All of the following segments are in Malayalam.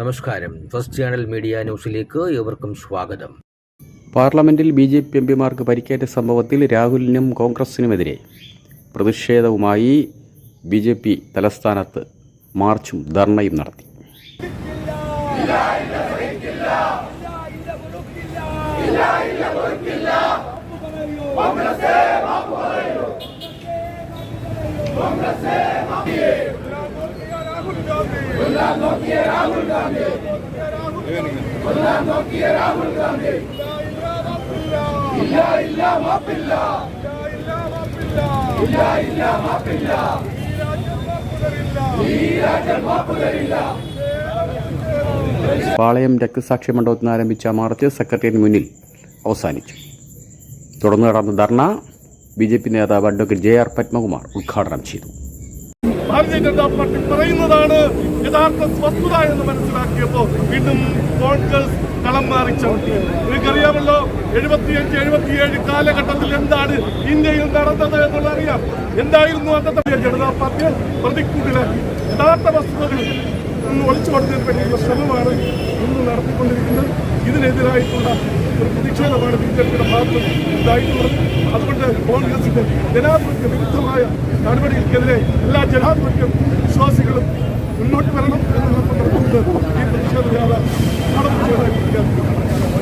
നമസ്കാരം. ഫസ്റ്റ് ചാനൽ മീഡിയ ന്യൂസിലേക്ക് ഏവർക്കും സ്വാഗതം. പാർലമെന്റിൽ ബി ജെ പി എംപിമാർക്ക് പരിക്കേറ്റ സംഭവത്തിൽ രാഹുലിനും കോൺഗ്രസിനുമെതിരെ പ്രതിഷേധവുമായി ബി ജെ പി തലസ്ഥാനത്ത് മാർച്ചും ധർണയും നടത്തി. പാളയം രക്തസാക്ഷി മണ്ഡപത്തിൽ ആരംഭിച്ച മാർച്ച് സെക്രട്ടേറിയറ്റിന് മുന്നിൽ അവസാനിച്ചു. തുടർന്ന് നടന്ന ധർണ ബി ജെ പി നേതാവ് അഡ്വക്കേറ്റ് ജെ ആർ പത്മകുമാർ ഉദ്ഘാടനം ചെയ്തു. ഭാരതീയ ജനതാ പാർട്ടി പറയുന്നതാണ് യഥാർത്ഥ വസ്തുത എന്ന് മനസ്സിലാക്കിയപ്പോ വീണ്ടും കോൺഗ്രസ് കളം മാറി ചവിട്ടി. നിങ്ങൾക്കറിയാമല്ലോ എഴുപത്തിയഞ്ച് എഴുപത്തിയേഴ് കാലഘട്ടത്തിൽ എന്താണ് ഇന്ത്യയിൽ നടന്നത് എന്നുള്ളത് അറിയാം. എന്തായിരുന്നു അന്നത്തെ ജനതാ പാർട്ടിയെ പ്രതിക്കൂട്ടിലാക്കി? യഥാർത്ഥ വസ്തുതകൾ ഒളിച്ചു കൊടുത്തതിന് വേണ്ടിയുള്ള ശ്രമമാണ് ഇന്ന് നടത്തിക്കൊണ്ടിരിക്കുന്നത്. ഇതിനെതിരായിട്ടുള്ള പ്രതിഷേധമാണ് ബി ജെ പിയുടെ ഭാഗത്ത് ഉണ്ടായിട്ടുള്ളത്. അതുകൊണ്ട് കോൺഗ്രസിന്റെ ജനാധിപത്യ വിരുദ്ധമായ നടപടികൾക്കെതിരെ എല്ലാ ജനാധിപത്യ വിശ്വാസികളും മുന്നോട്ട് വരണം എന്നുള്ള സന്ദർഭത്തിൽ ഈ പ്രതിഷേധ ജാഥ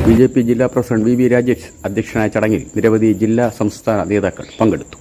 ബി ജെ പി ജില്ലാ പ്രസിഡന്റ് വി വി രാജേഷ് അധ്യക്ഷനായ ചടങ്ങിൽ നിരവധി ജില്ലാ സംസ്ഥാന നേതാക്കൾ പങ്കെടുത്തു.